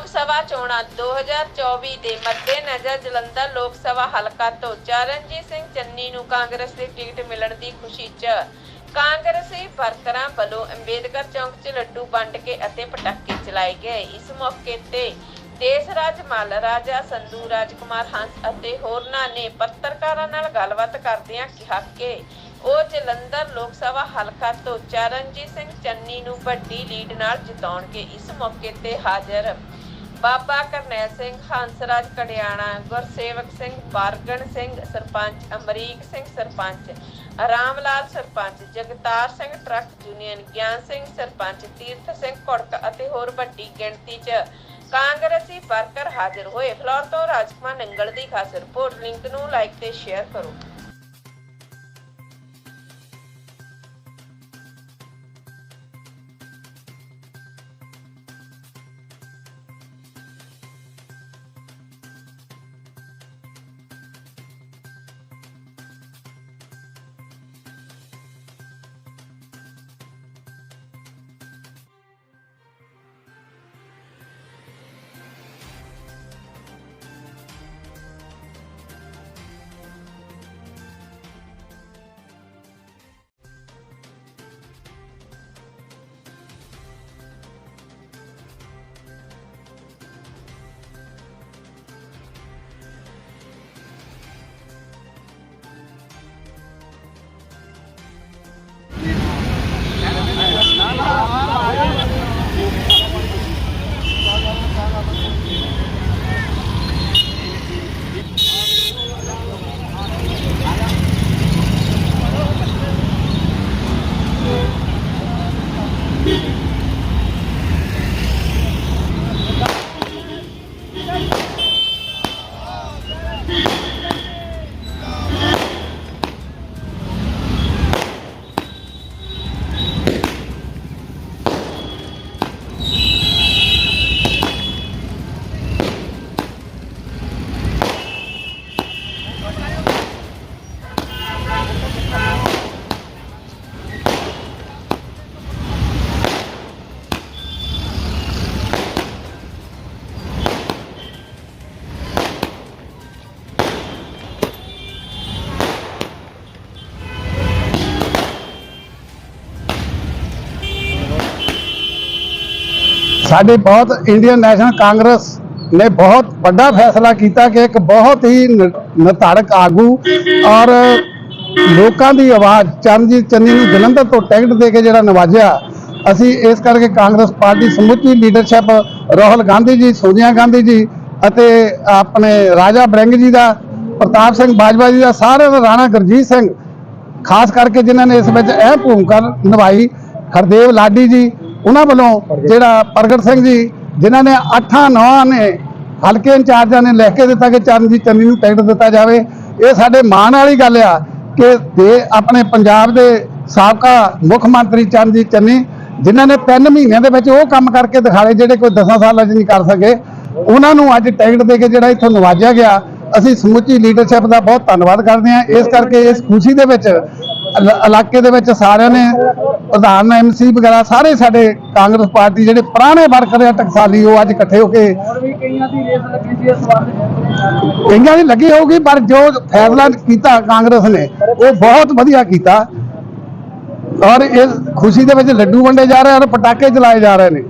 ਲੋਕ ਸਭਾ ਚੋਣਾਂ 2024 ਦੇ ਮੱਦੇਨਜ਼ਰ ਜਲੰਧਰ ਲੋਕ ਸਭਾ ਹਲਕਾ ਤੋਂ ਚਰਨਜੀਤ ਸਿੰਘ ਚੰਨੀ ਨੂੰ ਕਾਂਗਰਸ ਦੀ ਟਿਕਟ ਮਿਲਣ ਦੀ ਖੁਸ਼ੀ 'ਚ ਕਾਂਗਰਸੀ ਵਰਕਰਾਂ ਵੱਲੋਂ ਅੰਬੇਦਕਰ ਚੌਂਕ 'ਚ ਲੱਡੂ ਵੰਡ ਕੇ ਅਤੇ ਪਟਾਕੇ ਚਲਾਏ ਗਏ। ਇਸ ਮੌਕੇ ਤੇ ਦੇਸ਼ ਰਾਜ ਮੱਲ ਰਾਜਾ ਸੰਧੂ, ਰਾਜਕੁਮਾਰ ਹੰਸ ਅਤੇ ਹੋਰਨਾਂ ਨੇ ਪੱਤਰਕਾਰਾਂ ਨਾਲ ਗੱਲਬਾਤ ਕਰਦਿਆਂ ਕਿਹਾ ਕਿ ਉਹ ਜਲੰਧਰ ਲੋਕ ਸਭਾ ਹਲਕਾ ਤੋਂ ਚਰਨਜੀਤ ਸਿੰਘ ਚੰਨੀ ਨੂੰ ਵੱਡੀ ਲੀਡ ਨਾਲ ਜਿਤਾਉਣਗੇ। ਇਸ ਮੌਕੇ ਤੇ ਹਾਜ਼ਰ ਬਾਬਾ ਕਰਨੈਲ ਸਿੰਘ, ਹੰਸਰਾਜ ਕੜਿਆਣਾ, ਗੁਰਸੇਵਕ ਸਿੰਘ, ਬਾਰਗਣ ਸਿੰਘ, ਸਰਪੰਚ ਅਮਰੀਕ ਸਿੰਘ, ਸਰਪੰਚ ਰਾਮ ਲਾਲ ਸਰਪੰਚ ਜਗਤਾਰ ਸਿੰਘ ਟਰੱਕ ਯੂਨੀਅਨ ਗਿਆਨ ਸਿੰਘ, ਸਰਪੰਚ ਤੀਰਥ ਸਿੰਘ ਘੁੜਕ ਅਤੇ ਹੋਰ ਵੱਡੀ ਗਿਣਤੀ 'ਚ ਕਾਂਗਰਸੀ ਵਰਕਰ ਹਾਜ਼ਰ ਹੋਏ। ਫਲੋਰ ਤੋਂ ਰਾਜਕੁਮਾਰ ਨੰਗਲ ਦੀ ਖਾਸ ਰਿਪੋਰਟ, ਲਿੰਕ ਨੂੰ ਲਾਈਕ ਤੇ ਸ਼ੇਅਰ ਕਰੋ। ਸਾਡੀ ਬਹੁਤ ਇੰਡੀਅਨ ਨੈਸ਼ਨਲ ਕਾਂਗਰਸ ਨੇ ਬਹੁਤ ਵੱਡਾ ਫੈਸਲਾ ਕੀਤਾ ਕਿ ਇੱਕ ਬਹੁਤ ਹੀ ਨ- ਨਿਰਧਾਰਕ ਆਗੂ ਔਰ ਲੋਕਾਂ ਦੀ ਆਵਾਜ਼ ਚਰਨਜੀਤ ਚੰਨੀ ਨੂੰ ਜਲੰਧਰ ਤੋਂ ਟਿਕਟ ਦੇ ਕੇ ਜਿਹੜਾ ਨਵਾਜਿਆ, ਅਸੀਂ ਇਸ ਕਰਕੇ ਕਾਂਗਰਸ ਪਾਰਟੀ ਸਮੁੱਚੀ ਲੀਡਰਸ਼ਿਪ ਰਾਹੁਲ ਗਾਂਧੀ ਜੀ, ਸੋਨੀਆ ਗਾਂਧੀ ਜੀ ਅਤੇ ਆਪਣੇ ਰਾਜਾ ਬ੍ਰਿੰਗ ਜੀ ਦਾ, ਪ੍ਰਤਾਪ ਸਿੰਘ ਬਾਜਵਾ ਜੀ ਦਾ ਸਾਰਿਆਂ ਦਾ ਰਾਣਾ ਗੁਰਜੀਤ ਸਿੰਘ, ਖਾਸ ਕਰਕੇ ਜਿਨ੍ਹਾਂ ਨੇ ਇਸ ਵਿੱਚ ਅਹਿਮ ਭੂਮਿਕਾ ਨਿਭਾਈ, ਹਰਦੇਵ ਲਾਡੀ ਜੀ ਉਹਨਾਂ ਵੱਲੋਂ ਜਿਹੜਾ ਪ੍ਰਗਟ ਸਿੰਘ ਜੀ, ਜਿਨ੍ਹਾਂ ਨੇ ਅੱਠਾਂ ਨੌਂ ਨੇ ਹਲਕੇ ਇੰਚਾਰਜਾਂ ਨੇ ਲਿਖ ਕੇ ਦਿੱਤਾ ਕਿ ਚਰਨਜੀਤ ਚੰਨੀ ਨੂੰ ਟਿਕਟ ਦਿੱਤਾ ਜਾਵੇ। ਇਹ ਸਾਡੇ ਮਾਣ ਵਾਲੀ ਗੱਲ ਆ ਕਿ ਦੇ ਆਪਣੇ ਪੰਜਾਬ ਦੇ ਸਾਬਕਾ ਮੁੱਖ ਮੰਤਰੀ ਚਰਨਜੀਤ ਚੰਨੀ, ਜਿਨ੍ਹਾਂ ਨੇ 3 ਮਹੀਨਿਆਂ ਦੇ ਵਿੱਚ ਉਹ ਕੰਮ ਕਰਕੇ ਦਿਖਾਏ ਜਿਹੜੇ ਕੋਈ 10 ਸਾਲਾਂ 'ਚ ਨਹੀਂ ਕਰ ਸਕੇ। ਉਹਨਾਂ ਨੂੰ ਅੱਜ ਟਿਕਟ ਦੇ ਕੇ ਜਿਹੜਾ ਇੱਥੋਂ ਨਵਾਜਿਆ ਗਿਆ। ਅਸੀਂ ਸਮੁੱਚੀ ਲੀਡਰਸ਼ਿਪ ਦਾ ਬਹੁਤ ਧੰਨਵਾਦ ਕਰਦੇ ਹਾਂ। ਇਸ ਕਰਕੇ ਇਸ ਖੁਸ਼ੀ ਦੇ ਵਿੱਚ ਇਲਾਕੇ ਦੇ ਵਿੱਚ ਸਾਰਿਆਂ ਨੇ ਪ੍ਰਧਾਨ ਐਮਸੀ ਵਗੈਰਾ ਸਾਰੇ ਸਾਡੇ ਕਾਂਗਰਸ ਪਾਰਟੀ ਜਿਹੜੇ ਪੁਰਾਣੇ ਵਰਕਰ ਆ ਟਕਸਾਲੀ ਉਹ ਅੱਜ ਇਕੱਠੇ ਹੋ ਕੇ ਕਈਆਂ ਦੀ ਲੱਗੀ ਹੋਊਗੀ ਪਰ ਜੋ ਫੈਸਲਾ ਕੀਤਾ ਕਾਂਗਰਸ ਨੇ ਉਹ ਬਹੁਤ ਵਧੀਆ ਕੀਤਾ। ਔਰ ਇਸ ਖੁਸ਼ੀ ਦੇ ਵਿੱਚ ਲੱਡੂ ਵੰਡੇ ਜਾ ਰਹੇ ਹਨ ਪਟਾਕੇ ਚਲਾਏ ਜਾ ਰਹੇ ਨੇ।